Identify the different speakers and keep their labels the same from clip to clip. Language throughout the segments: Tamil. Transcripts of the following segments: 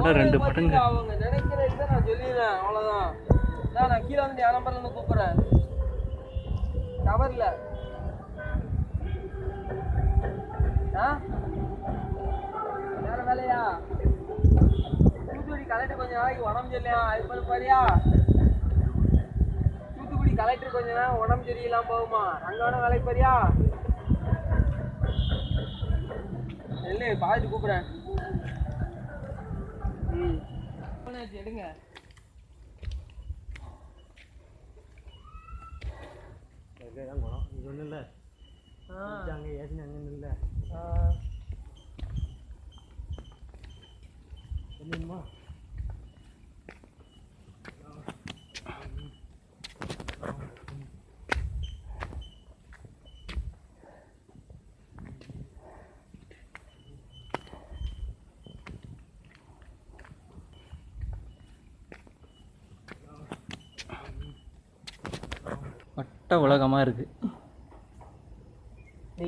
Speaker 1: விட ரெண்டு மடங்கு
Speaker 2: அவங்க நினைக்கிற இதை நான் சொல்லிடுறேன். அவ்வளோதான் நான் கீழே வந்து என் நம்பர்ல கூப்பிட்றேன் கூப்பிடுறேன். டவர்ல. ஆ? வேறு வேலையா? தூத்துக்குடி கலெக்டர் கொஞ்ச நாளைக்கு உடம்பு சரியா அது பண்ண பாரியா? தூத்துக்குடி கலெக்டர் கொஞ்ச நேரம் உடம்பு சரியில்லாம போகுமா? அங்கே வேணா வேலைக்கு பாரியா இல்லை பார்த்துட்டு கூப்பிட்றேன். ஆச்சு எடுங்க. குணம் இது ஒன்றும் இல்லை. அங்கே ஏசினு அங்கே இல்லை என்னம்மா?
Speaker 1: வட்ட உலகமாக
Speaker 2: இருக்குது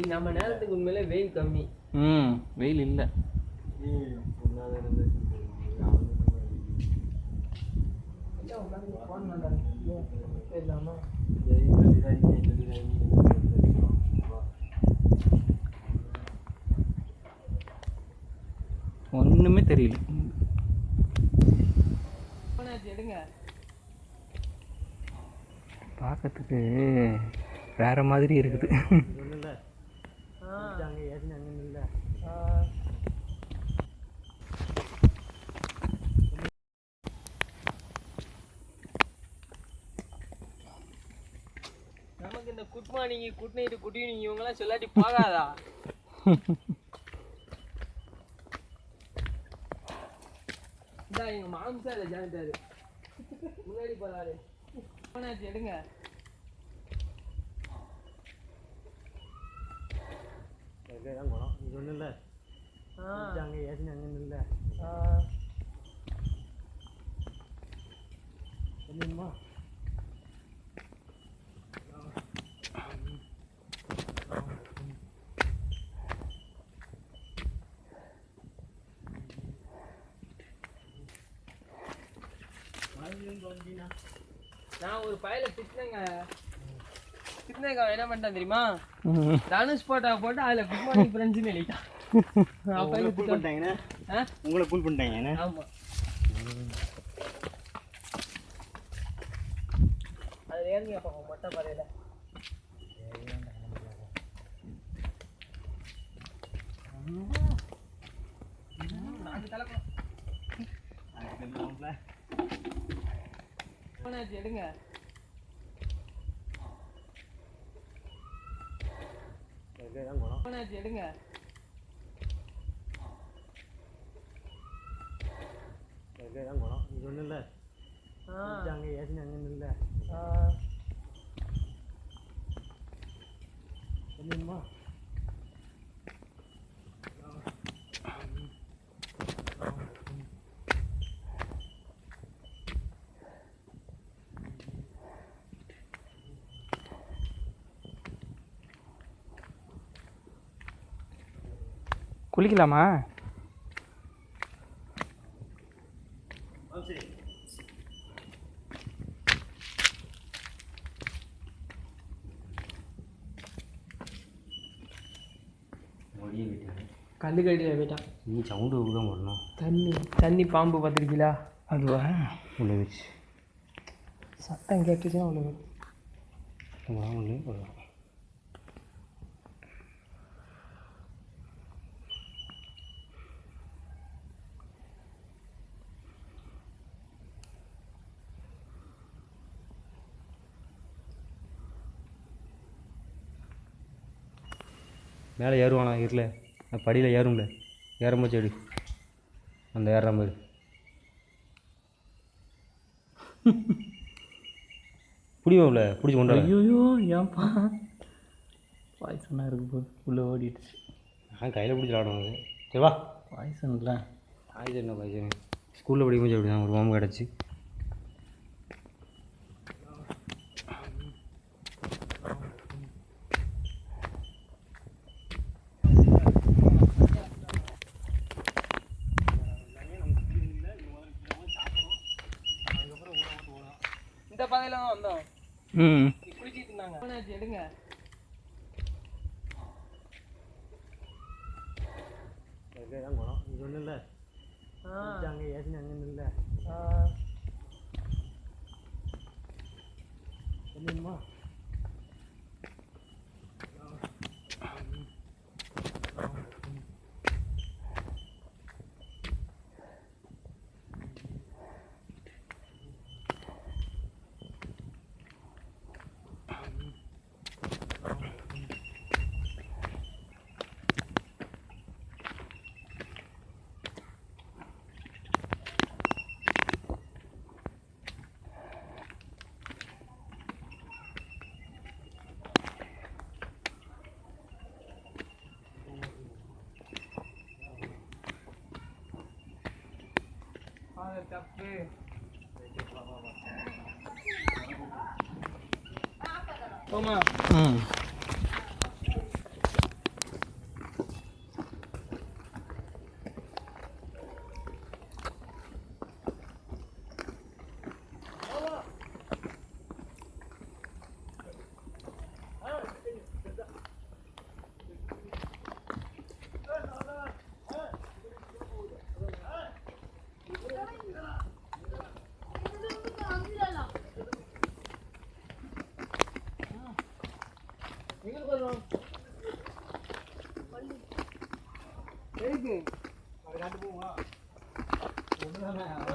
Speaker 2: நம்ம நேரத்துக்கு உண்மையிலே வெயில் கம்மி.
Speaker 1: ம் வெயில் இல்லை. ஒன்றுமே தெரியல.
Speaker 2: எடுங்க.
Speaker 1: பார்க்கறதுக்கு வேற மாதிரி இருக்குது.
Speaker 2: நமக்கு இந்த good morning good night good evening இவங்கெல்லாம் சொல்லாட்டி போகாதா? இந்தா எங்கள் மாம்சாரில் ஜாயின்ட்டாரு முன்னாடி போகிறாரு எடுங்க. தான் குணம் இது ஒன்றும் இல்லை அங்கே ஏசினு அங்கே இல்லை என்னமா Thank you. நான் ஒரு பயல திட்டினேங்க திட்டினேங்க என்ன பண்ணிட்டேன் தெரியுமா? தனுஷ் போட்டோ போட்டு அதில் குட் மார்னிங் ஃப்ரெண்ட்ஸ்னு எழுதிட்டான் அப்போ
Speaker 3: கூல் பண்ணிட்டாங்கண்ணே? உங்களை கூல் பண்ணிட்டாங்கண்ணே
Speaker 2: ஆமாம் அது ஏறுங்க பார்ப்போம் மொட்டை பாறையில். நாலு தலைக்கலாம் எடுங்க எடுங்க தான் குணம் இது ஒன்றும் இல்லை அங்கே ஏசினு அங்கே இல்லை என்னம்மா
Speaker 1: குளிக்கலாமா?
Speaker 2: கல் கடியில் போயிட்டான்
Speaker 3: நீ சவுண்டு தான் வரணும்
Speaker 2: தண்ணி தண்ணி பாம்பு பார்த்துருக்கீங்களா
Speaker 1: அதுவா?
Speaker 3: உள்ள வச்சு.
Speaker 2: சட்டம் கேட்டுச்சுன்னா
Speaker 3: உள்ள வச்சு மேலே ஏறுவானா இருல படியில் ஏறும்ல. ஏறம்போ செடி அந்த ஏறுற மாதிரி. பிடிவாப்ல பிடிச்சி கொண்டு
Speaker 1: ஐயோ ஏன்ப்பா பாய்சனாக இருக்கு போது உள்ளே ஓடிடுச்சு.
Speaker 3: நான் கையில் பிடிச்சி விளாடுவாங்க சரி வா.
Speaker 1: பாய்சன்
Speaker 3: இல்லை பாய்சன் என்ன பாய்சன்? ஸ்கூலில் படிக்கும்போது அப்படி தான் ஒரு வாம்பு கிடச்சி.
Speaker 1: ம்.
Speaker 2: எடுங்க
Speaker 3: இது ஒன்றும் இல்லை அங்கே ஏசி அங்கே இல்லை என்னம்மா? 对好嗯。
Speaker 2: அது தப்பு போமா
Speaker 1: ம்
Speaker 2: எதுக்கு எப்படி இருக்கு
Speaker 3: இந்த ஏரியா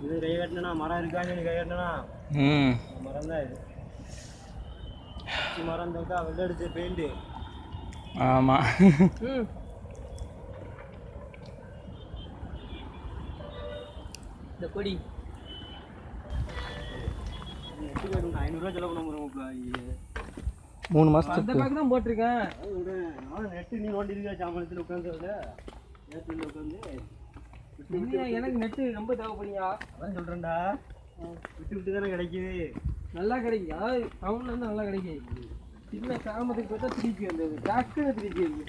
Speaker 3: இது கை கட்டினா மரம் இருக்கான்னு கை கட்டினா
Speaker 1: ம்
Speaker 3: மரம் தான் இது? மரம் தொட்டா வெள்ளை அடிச்ச பெயிண்ட்டு
Speaker 1: ஆமாம்
Speaker 2: ம் இந்த கொடி
Speaker 3: ஐநூறுரூவா செலவு பண்ண போகிறோம்
Speaker 1: மூணு
Speaker 2: அந்த
Speaker 1: மாதத்துக்கு
Speaker 2: பேக் தான் போட்டிருக்கேன்.
Speaker 3: நான் நெட்டு நீ நோண்டி இருக்கா சாமலத்தில் உட்காந்து நேரத்தில் உட்காந்து
Speaker 2: எனக்கு நெட்டு ரொம்ப தேவைப்படுங்க
Speaker 3: அதான் சொல்கிறேன்டா விட்டு விட்டு தானே கிடைக்குது.
Speaker 2: நல்லா கிடைக்கும் அதாவது டவுன்ல இருந்து நல்லா கிடைக்கும் சின்ன கிராமத்துக்கு போயிட்டா திருப்பி வந்தது. டக்குன்னு திருப்பி இருக்கு